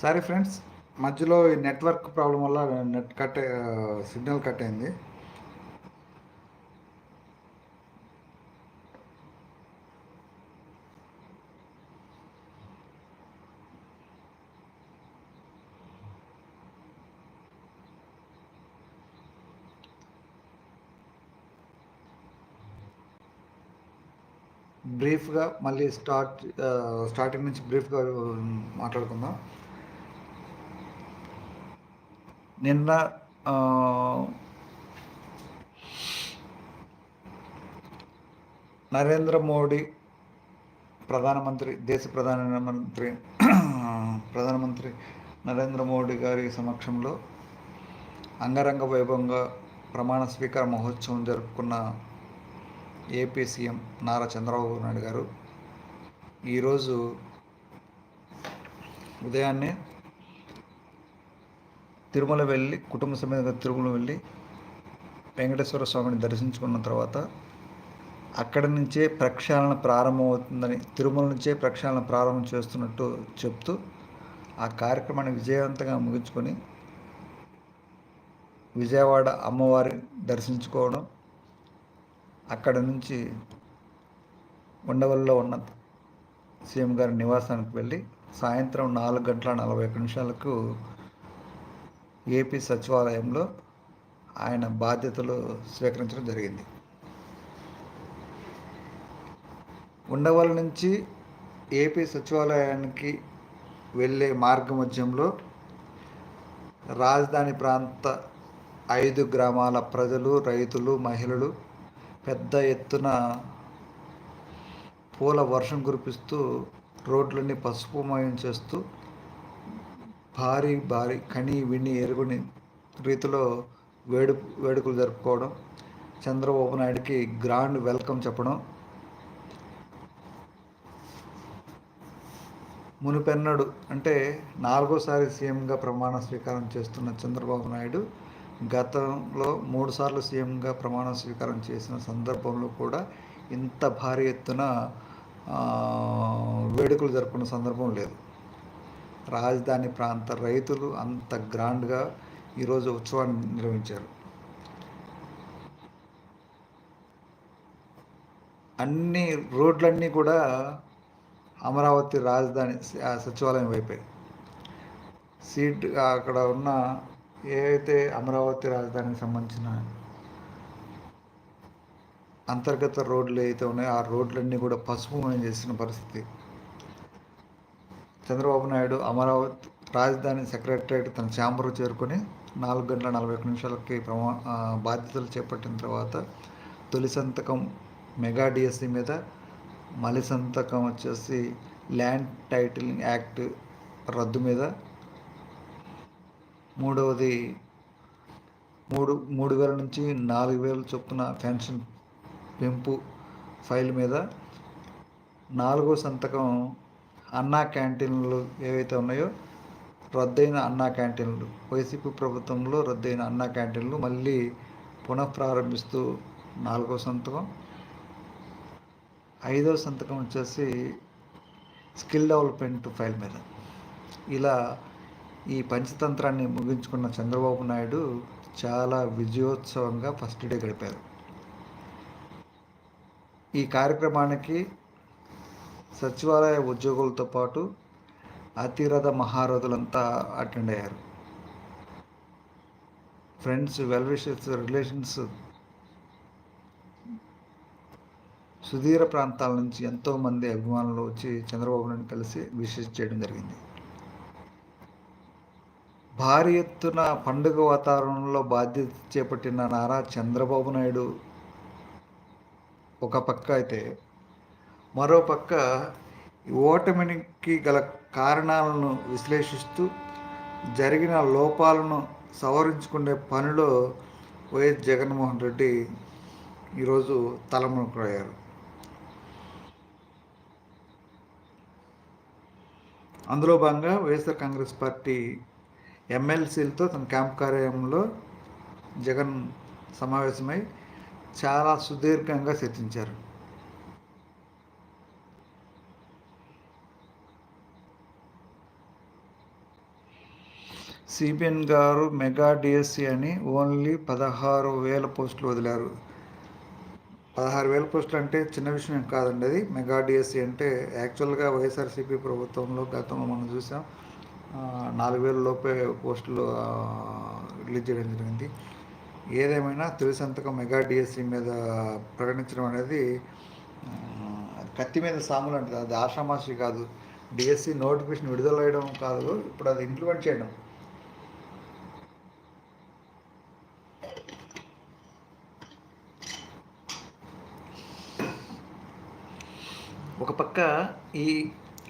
సరే ఫ్రెండ్స్ మధ్యలో ఈ నెట్వర్క్ ప్రాబ్లం వల్ల నెట్ కట్ సిగ్నల్ కట్ అయింది. బ్రీఫ్గా మళ్ళీ స్టార్ట్ స్టార్టింగ్ నుంచి బ్రీఫ్గా మాట్లాడుకుందాం. నిన్న నరేంద్ర మోడీ ప్రధానమంత్రి దేశ ప్రధానమంత్రి ప్రధానమంత్రి నరేంద్ర మోడీ గారి సమక్షంలో అంగరంగ వైభవంగా ప్రమాణ స్వీకార మహోత్సవం జరుపుకున్న ఏపీ సీఎం నారా చంద్రబాబు నాయుడు గారు ఈరోజు ఉదయాన్నే తిరుమల వెళ్ళి కుటుంబ సమేతంగా తిరుమల వెళ్ళి వెంకటేశ్వర స్వామిని దర్శించుకున్న తర్వాత అక్కడి నుంచే ప్రక్షాళన ప్రారంభమవుతుందని తిరుమల నుంచే ప్రక్షాళన ప్రారంభం చేస్తున్నట్టు చెప్తూ ఆ కార్యక్రమాన్ని విజయవంతంగా ముగించుకొని విజయవాడ అమ్మవారి దర్శించుకోవడం అక్కడ నుంచి ఉండవల్లో ఉన్న సీఎం గారి నివాసానికి వెళ్ళి సాయంత్రం నాలుగు గంటల నలభై ఒక్క నిమిషాలకు ఏపీ సచివాలయంలో ఆయన బాధ్యతలు స్వీకరించడం జరిగింది. ఉండవల్ నుంచి ఏపీ సచివాలయానికి వెళ్ళే మార్గ మధ్యంలో రాజధాని ప్రాంత ఐదు గ్రామాల ప్రజలు రైతులు మహిళలు పెద్ద ఎత్తున పూల వర్షం కురిపిస్తూ రోడ్లన్నీ పసుపుమయం చేస్తూ భారీ భారీ కని విని ఎరుగుని రీతిలో వేడు వేడుకలు జరుపుకోవడం. చంద్రబాబు నాయుడికి గ్రాండ్ వెల్కమ్ చెప్పడం. మునిపెన్నడు అంటే నాలుగోసారి సీఎంగా ప్రమాణ స్వీకారం చేస్తున్న చంద్రబాబు నాయుడు గతంలో మూడుసార్లు సీఎంగా ప్రమాణ స్వీకారం చేసిన సందర్భంలో కూడా ఇంత భారీ ఎత్తున వేడుకలు జరుపుకున్న సందర్భం లేదు. రాజధాని ప్రాంత రైతులు అంత గ్రాండ్గా ఈరోజు ఉత్సవాన్ని నిర్వహించారు. అన్ని రోడ్లన్నీ కూడా అమరావతి రాజధాని సచివాలయం వైపే. సీట్ అక్కడ ఉన్న ఏవైతే అమరావతి రాజధానికి సంబంధించిన అంతర్గత రోడ్లు ఏవైతే ఉన్నాయో ఆ రోడ్లన్నీ కూడా పసుపుమయం చేసిన పరిస్థితి. చంద్రబాబు నాయుడు అమరావతి రాజధాని సెక్రటరేట్ తన ఛాంబర్ చేరుకొని నాలుగు గంటల నలభై ఒక్క నిమిషాలకి ప్రమా బాధ్యతలు చేపట్టిన తర్వాత తొలి సంతకం మెగా డిఎస్సి మీద మలి సంతకం వచ్చేసి ల్యాండ్ టైటిలింగ్ యాక్ట్ రద్దు మీద మూడవది మూడు మూడు వేల నుంచి నాలుగు వేల చొప్పున పెన్షన్ పెంపు ఫైల్ మీద నాలుగో సంతకం అన్నా క్యాంటీన్లు ఏవైతే ఉన్నాయో రద్దయిన అన్నా క్యాంటీన్లు. వైసీపీ ప్రభుత్వంలో రద్దయిన అన్నా క్యాంటీన్లు మళ్ళీ పునఃప్రారంభిస్తూ నాలుగో సంతకం. ఐదో సంతకం వచ్చేసి స్కిల్ డెవలప్మెంట్ ఫైల్ మీద. ఇలా ఈ పంచతంత్రాన్ని ముగించుకున్న చంద్రబాబు నాయుడు చాలా విజయోత్సవంగా ఫస్ట్ డే గడిపారు. ఈ కార్యక్రమానికి సచివాలయ ఉద్యోగులతో పాటు అతిరథ మహారథులంతా అటెండ్ అయ్యారు. ఫ్రెండ్స్ వెల్ విషెస్ రిలేషన్స్ సుదీర ప్రాంతాల నుంచి ఎంతోమంది అభిమానులు వచ్చి చంద్రబాబు నాయుడు కలిసి విషెస్ చేయడం జరిగింది. భారీ ఎత్తున పండుగ వాతావరణంలో బాధ్యత చేపట్టిన నారా చంద్రబాబు నాయుడు ఒక పక్క అయితే మరోపక్క ఓటమికి గల కారణాలను విశ్లేషిస్తూ జరిగిన లోపాలను సవరించుకునే పనిలో వైఎస్ జగన్మోహన్ రెడ్డి ఈరోజు తలమునకయ్యారు అందులో భాగంగా వైఎస్ఆర్ కాంగ్రెస్ పార్టీ ఎమ్మెల్సీలతో తన క్యాంప్ కార్యాలయంలో జగన్ సమావేశమై చాలా సుదీర్ఘంగా చర్చించారు. సిపిఎన్ గారు మెగా డిఎస్సి అని ఓన్లీ పదహారు వేల పోస్టులు వదిలారు. పదహారు వేల పోస్టులు అంటే చిన్న విషయం కాదండి అది. మెగా డిఎస్సి అంటే యాక్చువల్గా వైఎస్ఆర్సీపీ ప్రభుత్వంలో గతంలో మనం చూసాం నాలుగు వేల లోపే పోస్టులు రిలీజ్ చేయడం జరిగింది. ఏదేమైనా తొలి సంతకం మెగా డిఎస్సి మీద ప్రకటించడం అనేది కత్తి మీద సాములు అంటే అది ఆషామాషి కాదు. డిఎస్సి నోటిఫికేషన్ విడుదల చేయడం కాదు. ఇప్పుడు అది ఇంప్లిమెంట్ చేయడం ఒక పక్క ఈ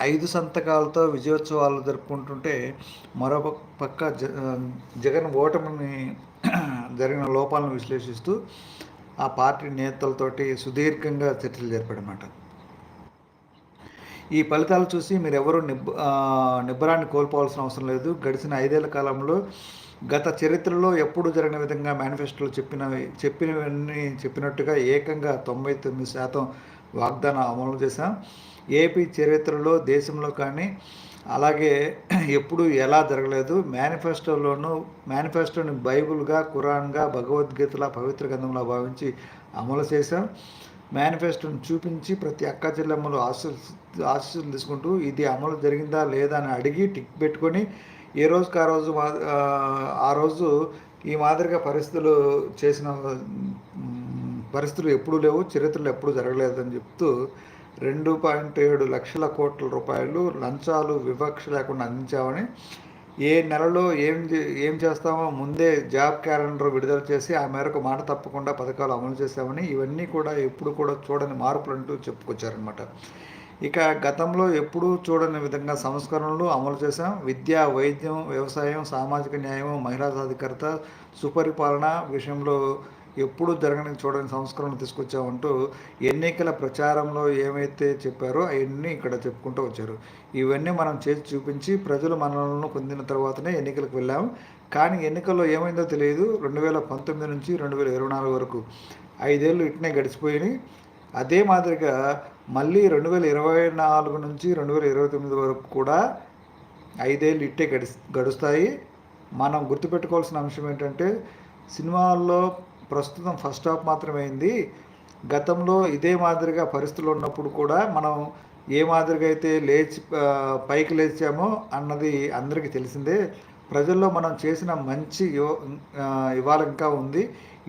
ఐదు సంతకాలతో విజయోత్సవాలు జరుపుకుంటుంటే మరో పక్క జ జగన్ ఓటమిని జరిగిన లోపాలను విశ్లేషిస్తూ ఆ పార్టీ నేతలతోటి సుదీర్ఘంగా చర్చలు జరిపాడనమాట ఈ ఫలితాలు చూసి మీరు ఎవరు నిబ్ నిబ్బరాన్ని కోల్పోవాల్సిన అవసరం లేదు. గడిచిన ఐదేళ్ళ కాలంలో గత చరిత్రలో ఎప్పుడు జరిగిన విధంగా మేనిఫెస్టోలో చెప్పినవి చెప్పినవన్నీ చెప్పినట్టుగా ఏకంగా తొంభై తొమ్మిది శాతం వాగ్దానం అమలు చేశాం. ఏపీ చరిత్రలో దేశంలో కానీ అలాగే ఎప్పుడు ఎలా జరగలేదు. మేనిఫెస్టోలోనూ మేనిఫెస్టోని బైబుల్గా ఖురాన్గా భగవద్గీతల పవిత్ర గ్రంథంలో భావించి అమలు చేశాం. మేనిఫెస్టోని చూపించి ప్రతి అక్క చెల్లెమ్మలు ఆశీస్ ఆశీస్సులు తీసుకుంటూ ఇది అమలు జరిగిందా లేదా అని అడిగి టిక్ పెట్టుకొని ఏ రోజుకి ఆ రోజు ఆ రోజు ఈ మాదిరిగా పరిస్థితులు చేసిన పరిస్థితులు ఎప్పుడూ లేవు చరిత్రలు ఎప్పుడూ జరగలేదని చెప్తూ రెండు పాయింట్ ఏడు లక్షల కోట్ల రూపాయలు లంచాలు వివక్ష లేకుండా అందించామని ఏ నెలలో ఏం ఏం చేస్తామో ముందే జాబ్ క్యాలెండర్ విడుదల చేసి ఆ మేరకు మాట తప్పకుండా పథకాలు అమలు చేశామని ఇవన్నీ కూడా ఎప్పుడు కూడా చూడని మార్పులు అంటూ చెప్పుకొచ్చారనమాట ఇక గతంలో ఎప్పుడూ చూడని విధంగా సంస్కరణలు అమలు చేశాం. విద్య వైద్యం వ్యవసాయం సామాజిక న్యాయం మహిళా సాధికారత సుపరిపాలన విషయంలో ఎప్పుడూ జరగని చూడని సంస్కరణలు తీసుకొచ్చామంటూ ఎన్నికల ప్రచారంలో ఏమైతే చెప్పారో అవన్నీ ఇక్కడ చెప్పుకుంటూ వచ్చారు. ఇవన్నీ మనం చేసి చూపించి ప్రజలు మనలను పొందిన తర్వాతనే ఎన్నికలకు వెళ్ళాము కానీ ఎన్నికల్లో ఏమైందో తెలియదు. రెండు వేల పంతొమ్మిది నుంచి రెండు వేల ఇరవై నాలుగు వరకు ఐదేళ్ళు ఇట్నే గడిచిపోయినాయి. అదే మాదిరిగా మళ్ళీ రెండు వేల ఇరవై నాలుగు నుంచి రెండు వేల ఇరవై తొమ్మిది వరకు కూడా ఐదేళ్ళు ఇట్టే గడి గడుస్తాయి. మనం గుర్తుపెట్టుకోవాల్సిన అంశం ఏంటంటే సినిమాల్లో ప్రస్తుతం ఫస్ట్ హాఫ్ మాత్రమే అయింది. గతంలో ఇదే మాదిరిగా పరిస్థితులు ఉన్నప్పుడు కూడా మనం ఏ మాదిరిగా అయితే లేచి పైకి లేచామో అన్నది అందరికీ తెలిసిందే. ప్రజల్లో మనం చేసిన మంచి ఇవాళ ఇంకా ఉంది.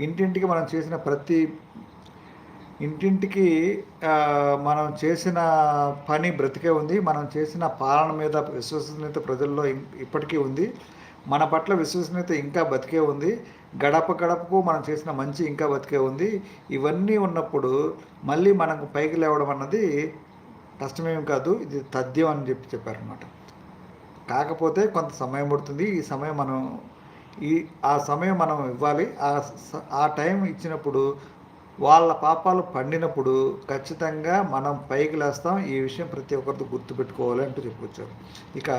ఇంటింటికి మనం చేసిన ప్రతి ఇంటింటికి మనం చేసిన పని బ్రతికే ఉంది. మనం చేసిన పాలన మీద విశ్వసనీయత ప్రజల్లో ఇప్పటికీ ఉంది. మన పట్ల విశ్వసనీయత ఇంకా బతికే ఉంది. గడప గడపకు మనం చేసిన మంచి ఇంకా బతికే ఉంది. ఇవన్నీ ఉన్నప్పుడు మళ్ళీ మనకు పైకి లేవడం అన్నది కష్టమేం కాదు. ఇది తథ్యం అని చెప్పి చెప్పారనమాట కాకపోతే కొంత సమయం పడుతుంది. ఈ సమయం మనం ఈ ఆ సమయం మనం ఇవ్వాలి. ఆ ఆ టైం ఇచ్చినప్పుడు వాళ్ళ పాపాలు పండినప్పుడు ఖచ్చితంగా మనం పైకి లేస్తాం. ఈ విషయం ప్రతి ఒక్కరితో గుర్తుపెట్టుకోవాలి అంటూ చెప్పుకొచ్చారు ఇక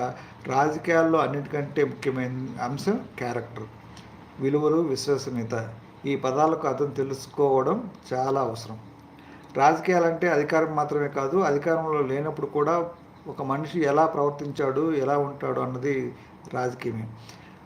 రాజకీయాల్లో అన్నిటికంటే ముఖ్యమైన అంశం క్యారెక్టర్. విలువలు విశ్వసనీయత. ఈ పదాలకు అర్థం తెలుసుకోవడం చాలా అవసరం. రాజకీయాలంటే అధికారం మాత్రమే కాదు అధికారంలో లేనప్పుడు కూడా ఒక మనిషి ఎలా ప్రవర్తించాడు ఎలా ఉంటాడు అన్నది రాజకీయమే.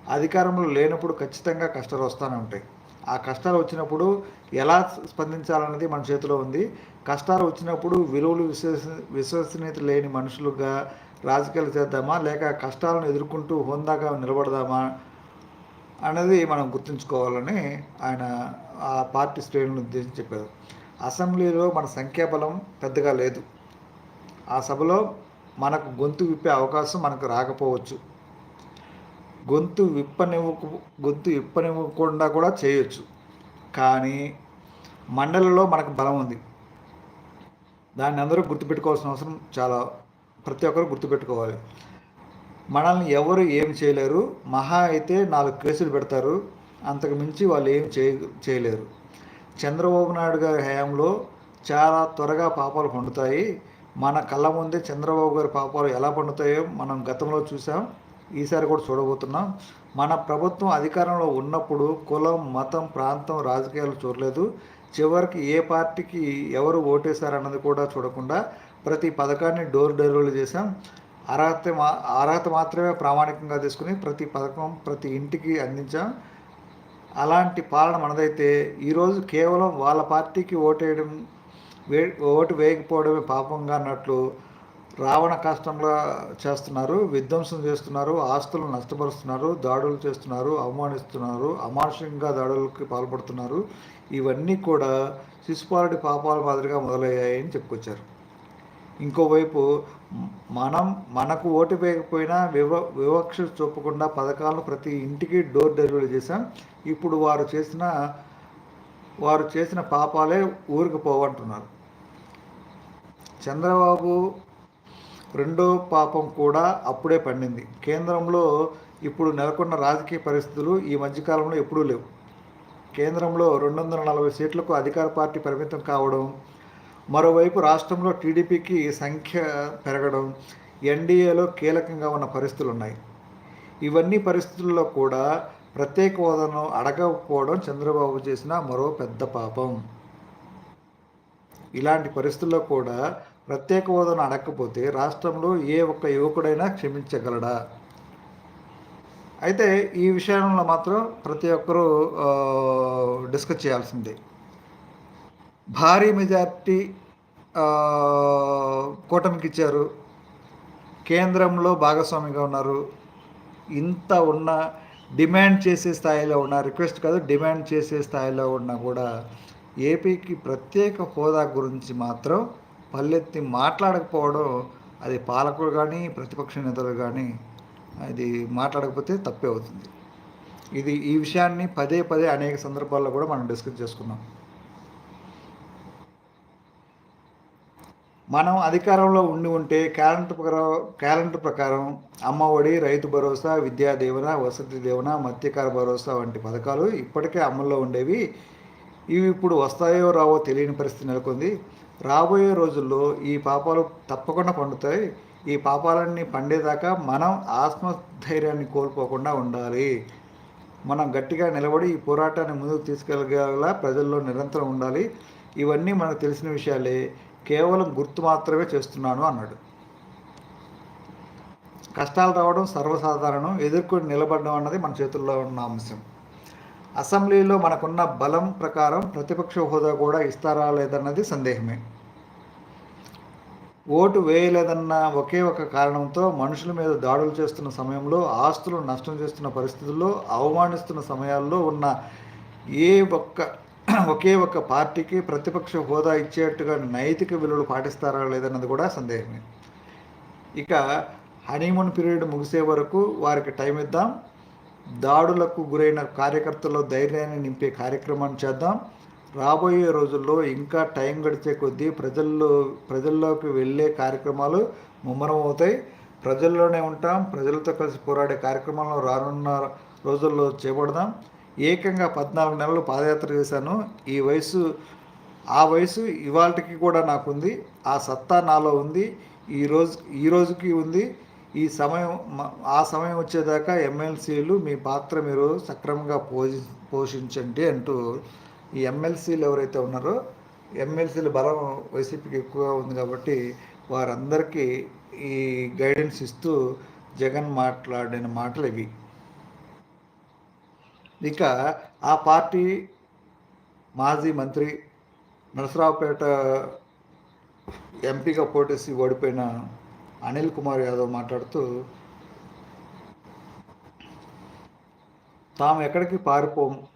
అధికారంలో లేనప్పుడు ఖచ్చితంగా కష్టాలు వస్తూనే ఉంటాయి. ఆ కష్టాలు వచ్చినప్పుడు ఎలా స్పందించాలన్నది మన చేతిలో ఉంది. కష్టాలు వచ్చినప్పుడు విలువలు విశ్వస విశ్వసనీయత లేని మనుషులుగా రాజకీయాలు చేద్దామా లేక కష్టాలను ఎదుర్కొంటూ హోందాగా నిలబడదామా అనేది మనం గుర్తుంచుకోవాలని ఆయన ఆ పార్టీ శ్రేణులను ఉద్దేశించి చెప్పారు. అసెంబ్లీలో మన సంఖ్యాబలం పెద్దగా లేదు. ఆ సభలో మనకు గొంతు విప్పే అవకాశం మనకు రాకపోవచ్చు. గొంతు విప్పనివ్వకు గొంతు విప్పనివ్వకుండా కూడా చేయొచ్చు. కానీ మండలిలో మనకు బలం ఉంది. దాన్ని అందరూ గుర్తుపెట్టుకోవాల్సిన అవసరం చాలా ప్రతి ఒక్కరు గుర్తుపెట్టుకోవాలి. మనల్ని ఎవరు ఏం చేయలేరు. మహా అయితే నాలుగు కేసులు పెడతారు. అంతకు మించి వాళ్ళు ఏం చేయ చేయలేరు. చంద్రబాబు నాయుడు గారి హయాంలో చాలా త్వరగా పాపాలు పండుతాయి. మన కళ్ళ ముందే చంద్రబాబు గారి పాపాలు ఎలా పండుతాయో మనం గతంలో చూసాం. ఈసారి కూడా చూడబోతున్నాం. మన ప్రభుత్వం అధికారంలో ఉన్నప్పుడు కులం మతం ప్రాంతం రాజకీయాలు చూడలేదు. చివరికి ఏ పార్టీకి ఎవరు ఓటేశారన్నది కూడా చూడకుండా ప్రతి పథకాన్ని డోర్ డెలివరీ చేశాం. అర్హత మా అర్హత మాత్రమే ప్రామాణికంగా తీసుకుని ప్రతి పథకం ప్రతి ఇంటికి అందించాం. అలాంటి పాలన మనదైతే ఈరోజు కేవలం వాళ్ళ పార్టీకి ఓటేయడం వే ఓటు వేయకపోవడమే పాపంగా అన్నట్లు రావణ కష్టంగా చేస్తున్నారు విధ్వంసం చేస్తున్నారు ఆస్తులు నష్టపరుస్తున్నారు దాడులు చేస్తున్నారు అవమానిస్తున్నారు అమానుషంగా దాడులకి పాల్పడుతున్నారు. ఇవన్నీ కూడా శిశుపాలుడి పాపాల మాదిరిగా మొదలయ్యాయని చెప్పుకొచ్చారు. ఇంకోవైపు మనం మనకు ఓటు వేయకపోయినా వివ వివక్ష చూపకుండా పథకాలను ప్రతి ఇంటికి డోర్ డెలివరీ చేశాం. ఇప్పుడు వారు చేసిన వారు చేసిన పాపాలే ఊరికి పోవంటున్నారు. చంద్రబాబు రెండో పాపం కూడా అప్పుడే పండింది. కేంద్రంలో ఇప్పుడు నెలకొన్న రాజకీయ పరిస్థితులు ఈ మధ్యకాలంలో ఎప్పుడూ లేవు. కేంద్రంలో రెండు వందల నలభై సీట్లకు అధికార పార్టీ పరిమితం కావడం మరోవైపు రాష్ట్రంలో టీడీపీకి సంఖ్య పెరగడం ఎన్డీఏలో కీలకంగా ఉన్న పరిస్థితులు ఉన్నాయి ఇవన్నీ పరిస్థితుల్లో కూడా ప్రత్యేక హోదాను అడగకపోవడం చంద్రబాబు చేసిన మరో పెద్ద పాపం. ఇలాంటి పరిస్థితుల్లో కూడా ప్రత్యేక హోదాను అడగకపోతే రాష్ట్రంలో ఏ ఒక్క యువకుడైనా క్షమించగలడా? అయితే ఈ విషయంలో మాత్రం ప్రతి ఒక్కరూ డిస్కస్ చేయాల్సిందే. భారీ మెజార్టీ కూటమికి ఇచ్చారు కేంద్రంలో భాగస్వామిగా ఉన్నారు. ఇంత ఉన్న డిమాండ్ చేసే స్థాయిలో ఉన్న రిక్వెస్ట్ కాదు డిమాండ్ చేసే స్థాయిలో ఉన్నా కూడా ఏపీకి ప్రత్యేక హోదా గురించి మాత్రం పల్లెత్తి మాట్లాడకపోవడం అది పాలకులు కానీ ప్రతిపక్ష నేతలు కానీ అది మాట్లాడకపోతే తప్పే అవుతుంది. ఇది ఈ విషయాన్ని పదే పదే అనేక సందర్భాల్లో కూడా మనం డిస్కస్ చేసుకున్నాం. మనం అధికారంలో ఉండి ఉంటే క్యాలెండర్ ప్రకారం క్యాలెండర్ ప్రకారం అమ్మఒడి రైతు భరోసా విద్యా దీవెన వసతి దీవెన మత్స్యకార భరోసా వంటి పథకాలు ఇప్పటికే అమల్లో ఉండేవి. ఇవి ఇప్పుడు వస్తాయో రావో తెలియని పరిస్థితి నెలకొంది. రాబోయే రోజుల్లో ఈ పాపాలు తప్పకుండా పండుతాయి. ఈ పాపాలన్నీ పండేదాకా మనం ఆత్మధైర్యాన్ని కోల్పోకుండా ఉండాలి. మనం గట్టిగా నిలబడి ఈ పోరాటాన్ని ముందుకు తీసుకెళ్ళగల ప్రజల్లో నిరంతరం ఉండాలి. ఇవన్నీ మనకు తెలిసిన విషయాలే. కేవలం గుర్తు మాత్రమే చేస్తున్నాను అన్నాడు. కష్టాలు రావడం సర్వసాధారణం ఎదుర్కొని నిలబడడం అన్నది మన చేతుల్లో ఉన్న అంశం. అసెంబ్లీలో మనకున్న బలం ప్రకారం ప్రతిపక్ష హోదా కూడా ఇస్తారా లేదన్నది సందేహమే. ఓటు వేయలేదన్న ఒకే ఒక కారణంతో మనుషుల మీద దాడులు చేస్తున్న సమయంలో ఆస్తులు నష్టం చేస్తున్న పరిస్థితుల్లో అవమానిస్తున్న సమయాల్లో ఉన్న ఏ ఒక్క ఒకే ఒక పార్టీకి ప్రతిపక్ష హోదా ఇచ్చేట్టుగా నైతిక విలువలు పాటిస్తారా లేదన్నది కూడా సందేహమే. ఇక హనీమూన్ పీరియడ్ ముగిసే వరకు వారికి టైం ఇద్దాం. దాడులకు గురైన కార్యకర్తల్లో ధైర్యాన్ని నింపే కార్యక్రమాన్ని చేద్దాం. రాబోయే రోజుల్లో ఇంకా టైం గడిచే కొద్దీ ప్రజల్లో ప్రజల్లోకి వెళ్ళే కార్యక్రమాలు ముమ్మరం అవుతాయి. ప్రజల్లోనే ఉంటాం. ప్రజలతో కలిసి పోరాడే కార్యక్రమాలను రానున్న రోజుల్లో చేపడదాం. ఏకంగా పద్నాలుగు నెలలు పాదయాత్ర చేశాను. ఈ వయసు ఆ వయసు ఇవాళకి కూడా నాకుంది. ఆ సత్తా నాలో ఉంది. ఈరోజు ఈ రోజుకి ఉంది. ఈ సమయం ఆ సమయం వచ్చేదాకా ఎమ్మెల్సీలు మీ పాత్ర మీరు సక్రమంగా పోషి పోషించండి అంటూ ఈ ఎమ్మెల్సీలు ఎవరైతే ఉన్నారో ఎమ్మెల్సీల బలం వైసీపీకి ఎక్కువగా ఉంది కాబట్టి వారందరికీ ఈ గైడెన్స్ ఇస్తూ జగన్ మాట్లాడిన మాటలు ఇవి. ఇక ఆ పార్టీ మాజీ మంత్రి నరసరావుపేట ఎంపీగా పోటేసి ఓడిపోయిన అనిల్ కుమార్ యాదవ్ మాట్లాడుతూ తాము ఎక్కడికి పారిపోము.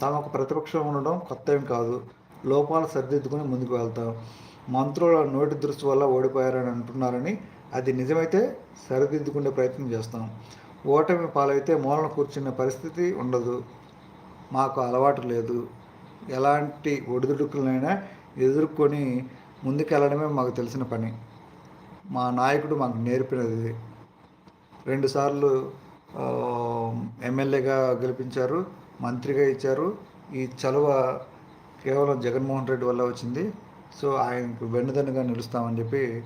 తాము ఒక ప్రతిపక్షం ఉండడం కొత్త ఏం కాదు. లోపాలు సరిదిద్దుకుని ముందుకు వెళ్తాం. మంత్రుల నోటి దృష్టి వల్ల ఓడిపోయారని అంటున్నారని అది నిజమైతే సరిదిద్దుకునే ప్రయత్నం చేస్తాం. ఓటమి పాలైతే మూలన కూర్చునే పరిస్థితి ఉండదు. మాకు అలవాటు లేదు. ఎలాంటి ఒడిదుడుకులైనా ఎదుర్కొని ముందుకెళ్ళడమే మాకు తెలిసిన పని. మా నాయకుడు మాకు నేర్పినది రెండుసార్లు ఎమ్మెల్యేగా గెలిపించారు మంత్రిగా ఇచ్చారు. ఈ చలువ కేవలం జగన్మోహన్ రెడ్డి వల్ల వచ్చింది. సో ఆయనకు వెన్నుదన్నుగా నిలుస్తామని చెప్పి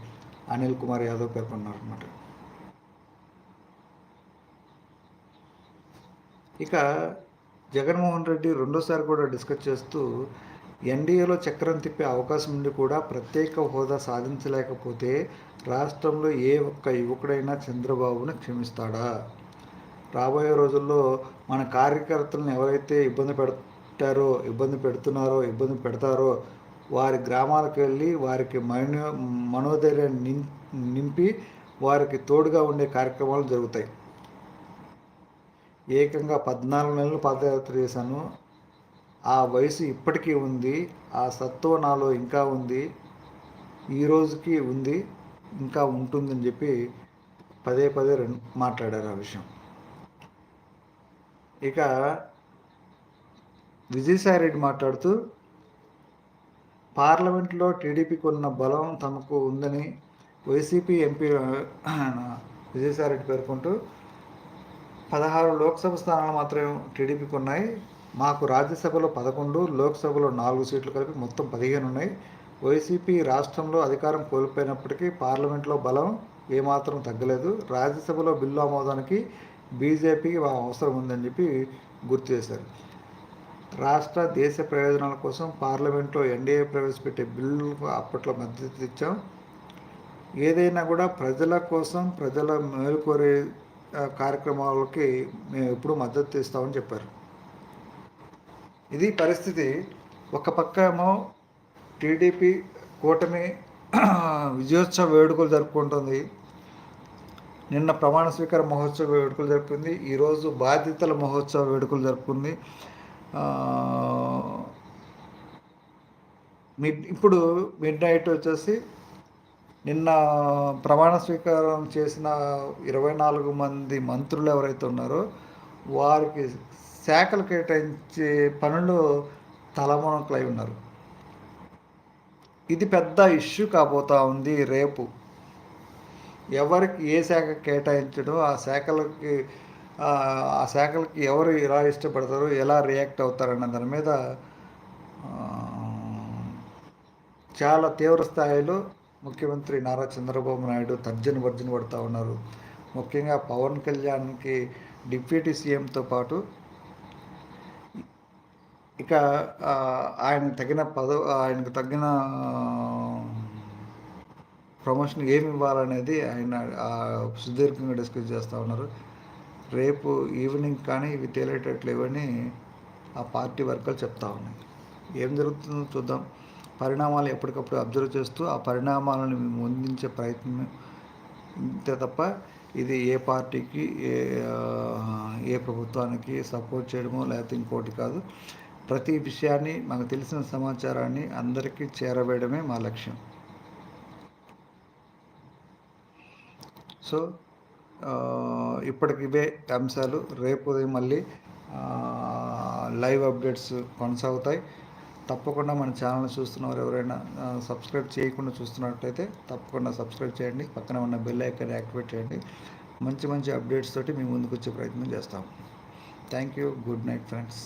అనిల్ కుమార్ యాదవ్ పేర్కొన్నారు అనమాట ఇక జగన్మోహన్ రెడ్డి రెండోసారి కూడా డిస్కస్ చేస్తూ ఎన్డీఏలో చక్రం తిప్పే అవకాశం ఉండి కూడా ప్రత్యేక హోదా సాధించలేకపోతే రాష్ట్రంలో ఏ ఒక్క యువకుడైనా చంద్రబాబును క్షమిస్తాడా? రాబోయే రోజుల్లో మన కార్యకర్తలను ఎవరైతే ఇబ్బంది పెట్టారో ఇబ్బంది పెడుతున్నారో ఇబ్బంది పెడతారో వారి గ్రామాలకు వెళ్ళి వారికి మనో మనోధైర్యాన్ని నింపి వారికి తోడుగా ఉండే కార్యక్రమాలు జరుగుతాయి. ఏకంగా పద్నాలుగు నెలలు పాదయాత్ర చేశాను. ఆ వయసు ఇప్పటికీ ఉంది. ఆ సత్వ నాలో ఇంకా ఉంది. ఈ రోజుకి ఉంది. ఇంకా ఉంటుందని చెప్పి పదే పదే మాట్లాడారు ఆ విషయం. ఇక విజయసాయి రెడ్డి మాట్లాడుతూ పార్లమెంట్లో టీడీపీకి ఉన్న బలం తమకు ఉందని వైసీపీ ఎంపీ విజయసాయి రెడ్డి పేర్కొంటూ పదహారు లోక్సభ స్థానాలు మాత్రమే టీడీపీకి ఉన్నాయి మాకు రాజ్యసభలో పదకొండు లోక్సభలో నాలుగు సీట్లు కలిపి మొత్తం పదిహేను ఉన్నాయి. వైసీపీ రాష్ట్రంలో అధికారం కోల్పోయినప్పటికీ పార్లమెంట్లో బలం ఏమాత్రం తగ్గలేదు. రాజ్యసభలో బిల్లు ఆమోదానికి బీజేపీకి అవసరం ఉందని చెప్పి గుర్తు చేశారు. రాష్ట్ర దేశ ప్రయోజనాల కోసం పార్లమెంట్లో ఎన్డీఏ ప్రవేశపెట్టే బిల్లుకు అప్పట్లో మద్దతు ఇచ్చాం. ఏదైనా కూడా ప్రజల కోసం ప్రజల మేలుకోరే కార్యక్రమాలకి మేము ఎప్పుడు మద్దతు ఇస్తామని చెప్పారు. ఇది పరిస్థితి ఒక పక్క ఏమో టీడీపీ కూటమి విజయోత్సవ వేడుకలు జరుపుకుంటుంది. నిన్న ప్రమాణ స్వీకార మహోత్సవ వేడుకలు జరుపుకుంది. ఈరోజు బాధ్యతల మహోత్సవ వేడుకలు జరుపుకుంది. మిడ్ ఇప్పుడు మిడ్ నైట్ వచ్చేసి నిన్న ప్రమాణ స్వీకారం చేసిన ఇరవై నాలుగు మంది మంత్రులు ఎవరైతే ఉన్నారో వారికి శాఖలు కేటాయించే పనులు తలమునకలై ఉన్నారు. ఇది పెద్ద ఇష్యూ కాబోతా ఉంది రేపు. ఎవరికి ఏ శాఖ కేటాయించడం ఆ శాఖలకి ఆ శాఖలకి ఎవరు ఎలా ఇష్టపడతారు ఎలా రియాక్ట్ అవుతారన్న దాని మీద చాలా తీవ్ర స్థాయిలో ముఖ్యమంత్రి నారా చంద్రబాబు నాయుడు తర్జన భర్జన పడుతూ ఉన్నారు. ముఖ్యంగా పవన్ కళ్యాణ్కి డిప్యూటీ సీఎంతో పాటు ఇక ఆయన తగిన పదవి ఆయనకు తగిన ప్రమోషన్ ఏమి ఇవ్వాలనేది ఆయన సుదీర్ఘంగా డిస్కస్ చేస్తూ ఉన్నారు. రేపు ఈవినింగ్ కానీ ఇవి తేలేటట్లు ఇవన్నీ ఆ పార్టీ వర్గాలు చెప్తా ఉన్నాయి. ఏం జరుగుతుందో చూద్దాం. పరిణామాలు ఎప్పటికప్పుడు అబ్జర్వ్ చేస్తూ ఆ పరిణామాలను మేము అందించే ప్రయత్నం ఇంతే తప్ప ఇది ఏ పార్టీకి ఏ ఏ ప్రభుత్వానికి సపోర్ట్ చేయడమో లేకపోతే ఇంకోటి కాదు. ప్రతి విషయాన్ని మనకు తెలిసిన సమాచారాన్ని అందరికీ చేరవేయడమే మా లక్ష్యం. సో ఇప్పటికి ఇవే అంశాలు. రేపు ఉదయం మళ్ళీ లైవ్ అప్డేట్స్ కొనసాగుతాయి. తప్పకుండా మన ఛానల్ చూస్తున్నవారు ఎవరైనా సబ్స్క్రైబ్ చేయకుండా చూస్తున్నట్లయితే తప్పకుండా సబ్స్క్రైబ్ చేయండి. పక్కన ఉన్న బెల్ ఐకాన్ యాక్టివేట్ చేయండి. మంచి మంచి అప్డేట్స్ తోటి మేము ముందుకు వచ్చే ప్రయత్నం చేస్తాం. Thank you. Good night friends.